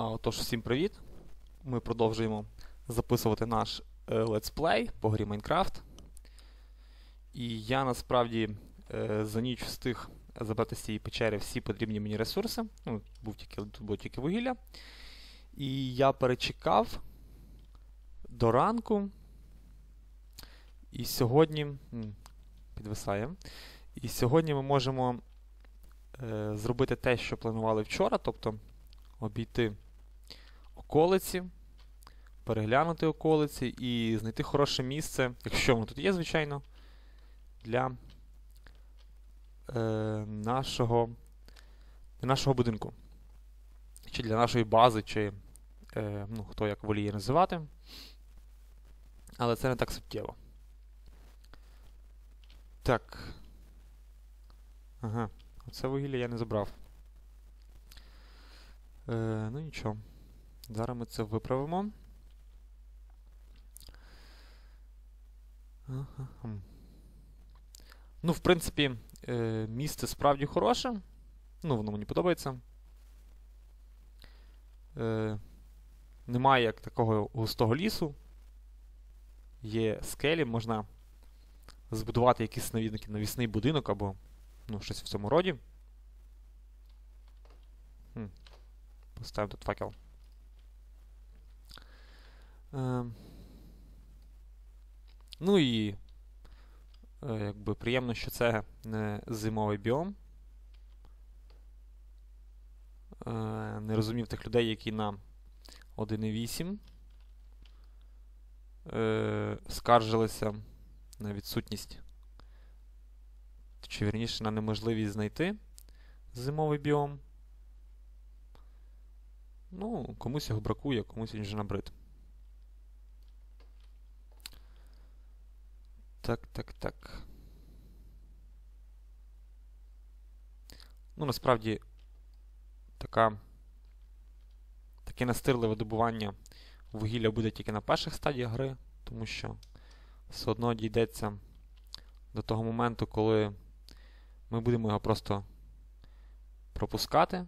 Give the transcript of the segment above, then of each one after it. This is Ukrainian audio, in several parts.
Отож, всім привіт! Ми продовжуємо записувати наш летсплей по грі Майнкрафт. І я насправді е, за ніч встиг забрати з цієї печери всі потрібні мені ресурси. Ну, був тільки, Тут було тільки вугілля. І я перечекав до ранку. І сьогодні. Підвисає. І сьогодні ми можемо е, зробити те, що планували вчора, тобто обійти околиці, переглянути околиці і знайти хороше місце, якщо воно тут є, звичайно, для е, нашого, для нашого будинку. Чи для нашої бази, чи е, ну, хто як воліє називати. Але це не так суттєво. Так. Ага, оце вугілля я не забрав. Е, ну нічого. Зараз ми це виправимо. Ну, в принципі, е, місце справді хороше. Ну, воно мені подобається. Е, немає як такого густого лісу. Є скелі, можна збудувати якийсь навідник, навісний будинок або ну, щось в цьому роді. Поставимо тут факел. Е, ну і е, якби приємно, що це не зимовий біом. Е, не розумів тих людей, які на 1.8 е, скаржилися на відсутність, чи вірніше на неможливість знайти зимовий біом. Ну, комусь його бракує, комусь він вже набрид. Так, так, так. Ну, насправді, така, таке настирливе добування вугілля буде тільки на перших стадіях гри, тому що все одно дійдеться до того моменту, коли ми будемо його просто пропускати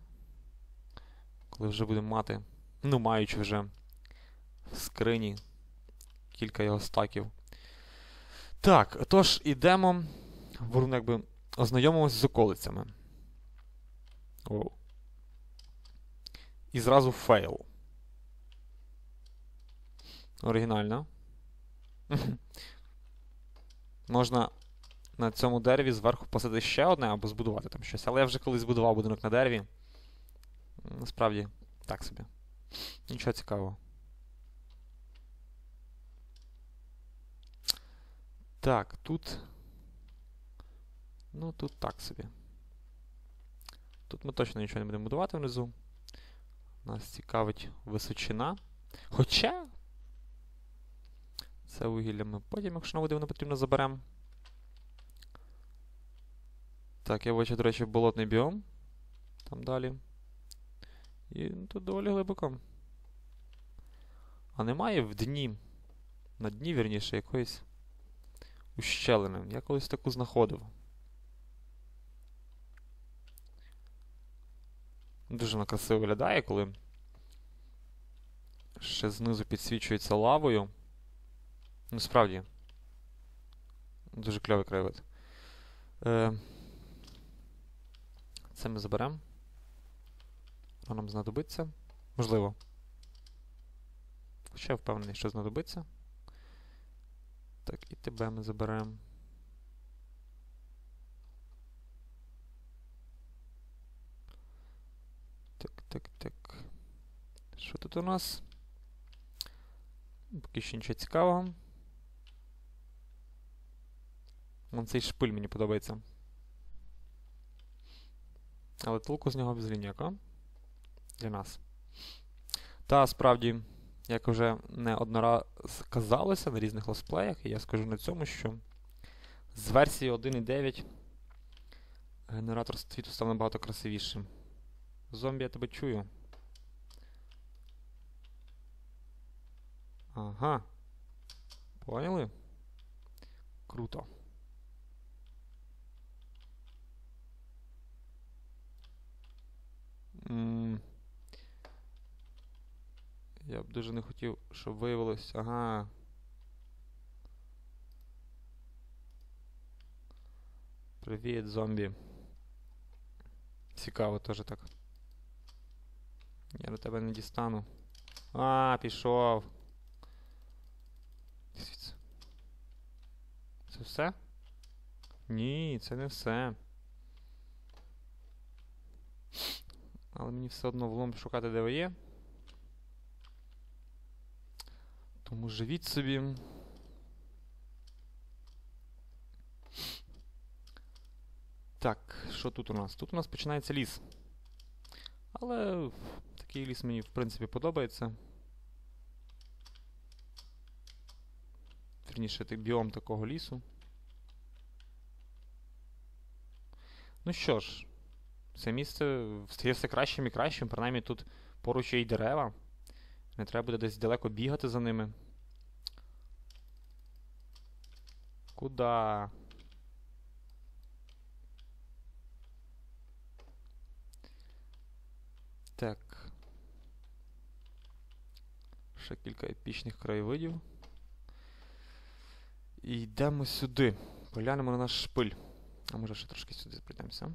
коли вже будемо мати, ну, маючи вже в скрині кілька його стаків. Так, тож, ідемо, ну, якби ознайомимося з околицями. Оу. І зразу фейл. Оригінально. Можна на цьому дереві зверху посадити ще одне або збудувати там щось. Але я вже колись збудував будинок на дереві. Насправді, так собі. Нічого цікавого. Так, тут. Ну, тут так собі. Тут ми точно нічого не будемо будувати внизу. Нас цікавить височина. Хоча. Це вугілля ми потім, якщо нам буде воно потрібно, заберемо. Так, я бачу, до речі, болотний біом. Там далі. І тут доволі глибоко. А немає в дні, на дні, вірніше, якоїсь ущелини. Я колись таку знаходив. Дуже вона красиво виглядає, коли ще знизу підсвічується лавою. Ну, справді. Дуже кльовий краєвид. Е, Це ми заберемо. Воно нам знадобиться. Можливо. Я впевнений, що знадобиться. Так, і тебе ми заберемо. Так, так, так. Що тут у нас? Поки що нічого цікавого. Вон цей шпиль мені подобається. Але толку з нього взагалі ніякого для нас. Та справді, як вже не однораз казалося на різних летсплеях, і я скажу на цьому, що з версії 1.9 генератор світу став набагато красивішим. Зомбі, я тебе чую. Ага. Поняли? Круто. М Я б дуже не хотів, щоб виявилось. Ага. Привіт, зомбі. Цікаво теж так. Я до тебе не дістану. А, пішов. Це все? Ні, це не все. Але мені все одно влом шукати, де ви є. Тому живіть собі. Так, що тут у нас? Тут у нас починається ліс. Але такий ліс мені, в принципі, подобається. Вірніше, біом такого лісу. Ну що ж, це місце стає все кращим і кращим, принаймні тут поруч є й дерева. Не треба буде десь далеко бігати за ними. Куда? Так. Ще кілька епічних краєвидів. І йдемо сюди. Поглянемо на наш шпиль. А може ще трошки сюди прийдемося.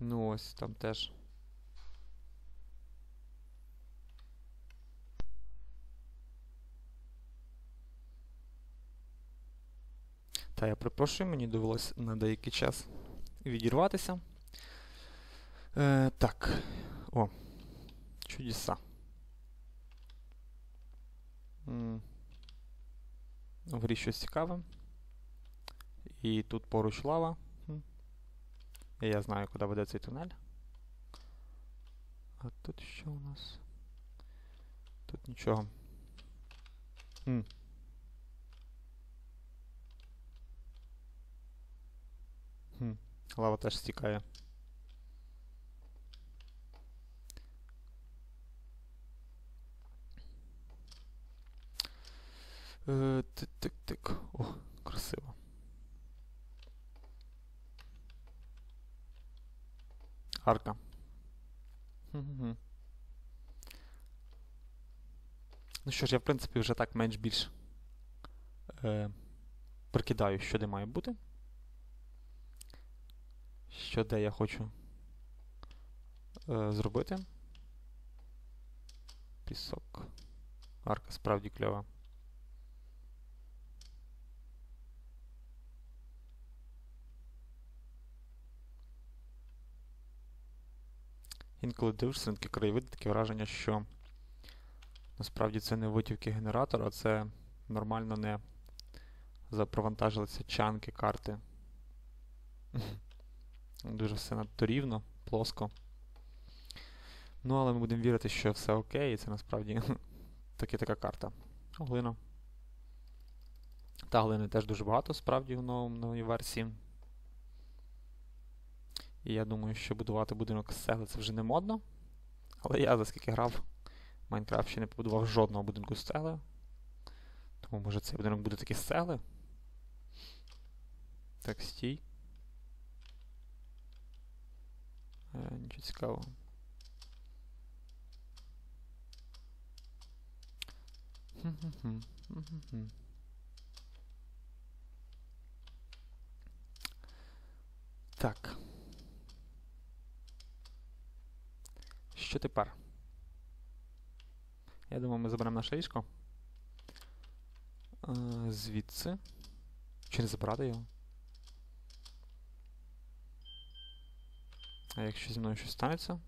Ну ось там теж. Та я припрошую, мені довелося на деякий час відірватися. Е, Так. О. Чудеса. М. В грі щось цікаве. І тут поруч лава. І я знаю, куди веде цей тунель. А тут що у нас? Тут нічого. М. Хм. Лава теж стікає. Е, Тик-тик-тик. О, красиво. Арка. Ну що ж, я в принципі вже так менш-більш е, прикидаю, що де має бути. Що де я хочу е, зробити. Пісок. Арка справді кльова. Інколи дивишся на такі краєвиди, таке враження, що насправді це не витівки генератора, а це нормально не запровантажилися чанки карти. Дуже все надто рівно, плоско. Ну, але ми будемо вірити, що все окей, і це насправді таки така карта. Глина. Та глини теж дуже багато, справді, в новій версії. І я думаю, що будувати будинок з цегли це вже не модно. Але я, за скільки грав, в Майнкрафт ще не побудував жодного будинку з цегли. Тому може цей будинок буде такий з цегли. Так, стій. Е, нічого цікавого. Так. Що тепер? Я думаю, ми заберемо наше ліжко. Е, звідси. Чи не забрати його? А якщо зі мною щось станеться,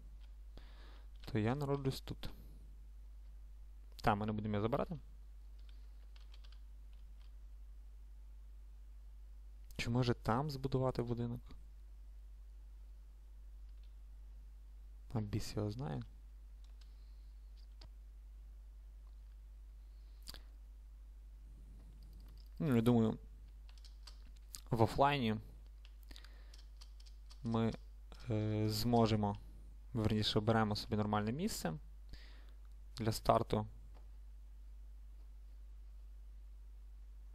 то я народжусь тут. Там ми не будемо його забирати. Чи може там збудувати будинок? А біс його знає. Ну, я думаю, в офлайні ми е, зможемо, верніше, оберемо собі нормальне місце для старту.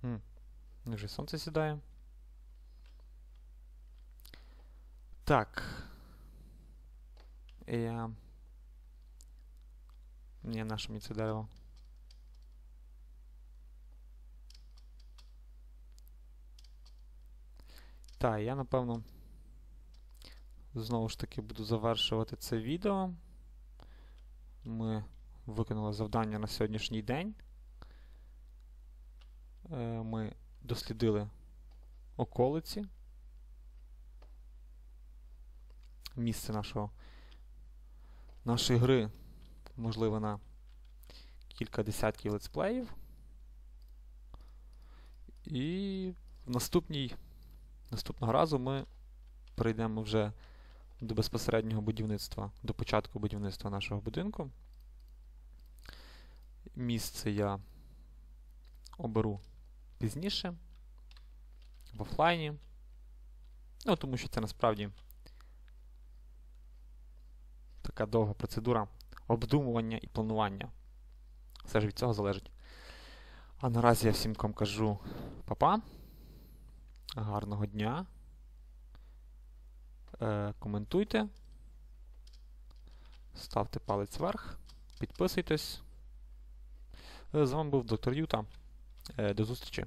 М, Вже сонце сідає. Так. І я... Наше мені це дерево. Так, я напевно знову ж таки буду завершувати це відео. Ми виконали завдання на сьогоднішній день. Е, Ми дослідили околиці. Місце нашого, нашої гри, можливо, на кілька десятків летсплеїв. І в наступній, наступного разу ми перейдемо вже до безпосереднього будівництва, до початку будівництва нашого будинку. Місце я оберу пізніше, в офлайні. Ну, тому що це насправді така довга процедура обдумування і планування. Все ж від цього залежить. А наразі я всім вам кажу па-па. Гарного дня. Е, коментуйте. Ставте палець вверх. Підписуйтесь. Е, З вами був доктор Юта. Е, До зустрічі.